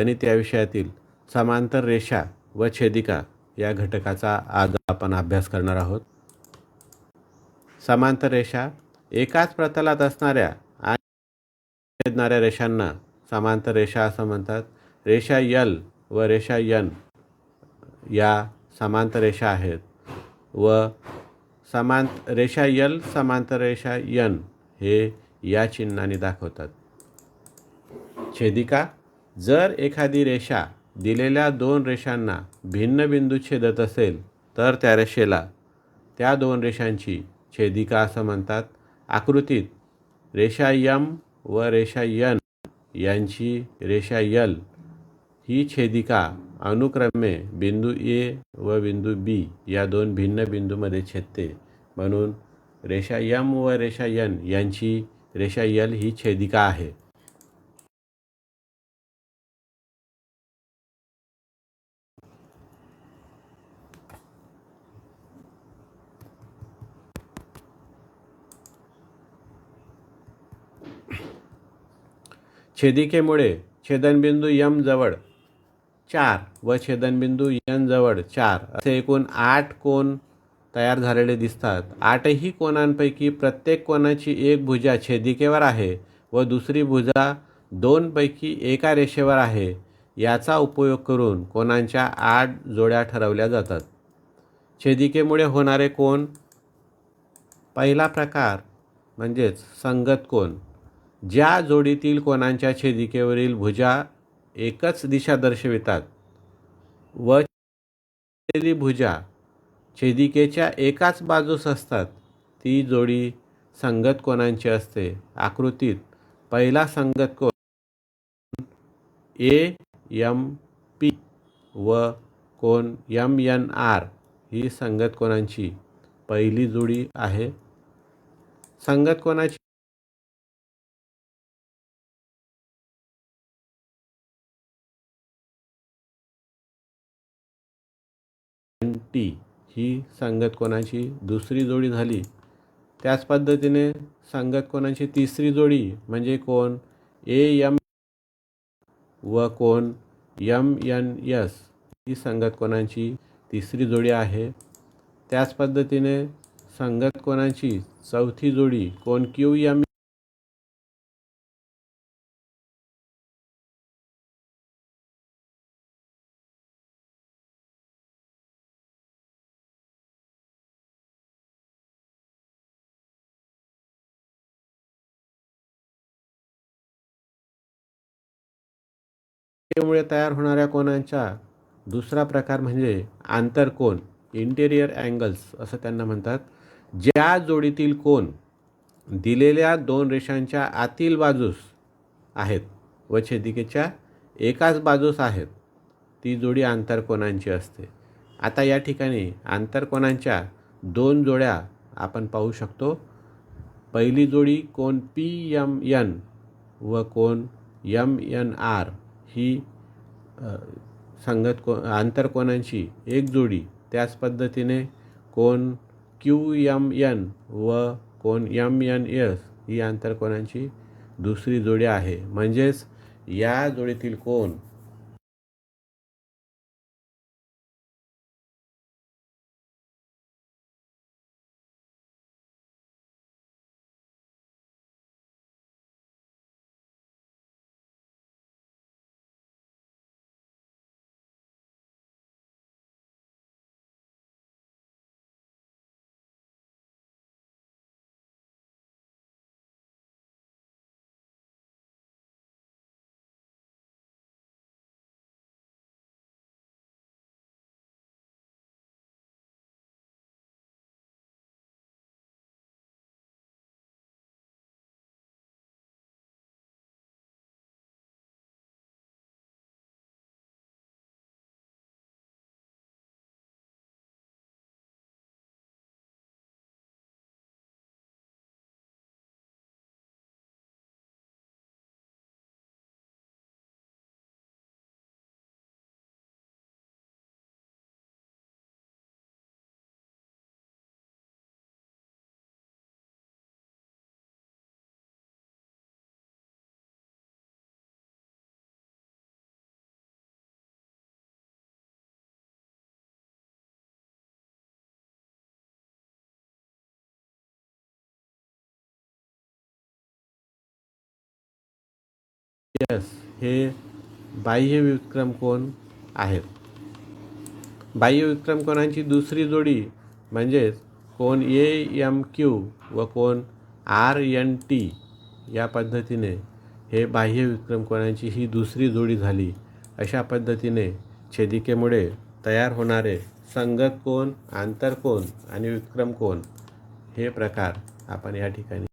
गणित या विषयातील समांतर रेषा व छेदिका या घटकाचा आज आपण अभ्यास करणार आहोत. समांतर रेषा एकाच प्रतलात असणाऱ्या आणि छेदणाऱ्या रेषांना समांतर रेषा असं म्हणतात. रेषा यल व रेषा यन या समांतर रेषा आहेत व समांत रेषा यल समांतर रेषा यन हे या चिन्हाने दाखवतात. छेदिका जर एखादी रेषा दिलेल्या दोन रेषांना भिन्न बिंदू छेदत असेल तर त्या रेषेला त्या दोन रेषांची छेदिका असं म्हणतात? आकृतीत रेषा यम व रेषा यन यांची रेषा यल ही छेदिका अनुक्रमे बिंदू ए व बिंदू बी या दोन भिन्न बिंदूमध्ये छेदते. म्हणून रेषा यम व रेषा यन यांची रेषा यल ही छेदिका आहे? छेदिकेमुळे छेदनबिंदू यम जवळ चार व छेदनबिंदू यन जवळ चार असे एकूण आठ कोन तयार झालेले दिसतात. आठही कोणांपैकी प्रत्येक कोणाची एक भुजा छेदिकेवर आहे व दुसरी भुजा दोनपैकी एका रेषेवर आहे. याचा उपयोग करून कोणांच्या आठ जोड्या ठरवल्या जातात. छेदिकेमुळे होणारे कोण पहिला प्रकार म्हणजेच संगत कोण ज्या जोडीतील कोणांच्या छेदिकेवरील भुजा एकच दिशा दर्शवितात व भुजा छेदिकेच्या एकाच बाजूस असतात ती जोडी संगत कोणांची असते? आकृतीत पहिला संगत कोण? ए यम पी व कोण? यम एन आर ही संगत कोणांची पहिली जोडी आहे? संगत कोणाची टी ही संगत कोणाची दुसरी जोडी झाली त्याच पद्धतीने संगत कोणाची तिसरी जोडी म्हणजे कोण? ए यम व कोण? यम एन यस ही संगत कोणाची तिसरी जोडी आहे. त्याच पद्धतीने संगत कोणाची चौथी जोडी कोण? क्यू यम मुळे तयार होणाऱ्या कोणांचा दुसरा प्रकार म्हणजे आंतरकोन इंटेरियर अँगल्स असं त्यांना म्हणतात. ज्या जोडीतील कोण दिलेल्या दोन रेषांच्या आतील बाजूस आहेत व छेदिकेच्या एकाच बाजूस आहेत ती जोडी आंतरकोनांची असते. आता या ठिकाणी आंतरकोनांच्या दोन जोड्या आपण पाहू शकतो. पहिली जोडी कोण पी यम यन व कोण यम यन आर ही संगत को आंतरकोनांची एक जोडी त्याच पद्धतीने कोण क्यू यम एन व कोण यम एन एस ही आंतरकोनांची दुसरी जोडी आहे. म्हणजेच या जोडीतील कोण यस हे बाह्य विक्रम कोण आहेत? बाह्य विक्रम कोणांची दुसरी जोडी? म्हणजेच कोण ए एम क्यू व कोण आर एन टी या पद्धतीने हे बाह्य विक्रम कोणांची ही दुसरी जोडी झाली. अशा पद्धतीने छेदिकेमुळे तयार होणारे संगत कोण आंतरकोण आणि विक्रम कोण हे प्रकार आपण या ठिकाणी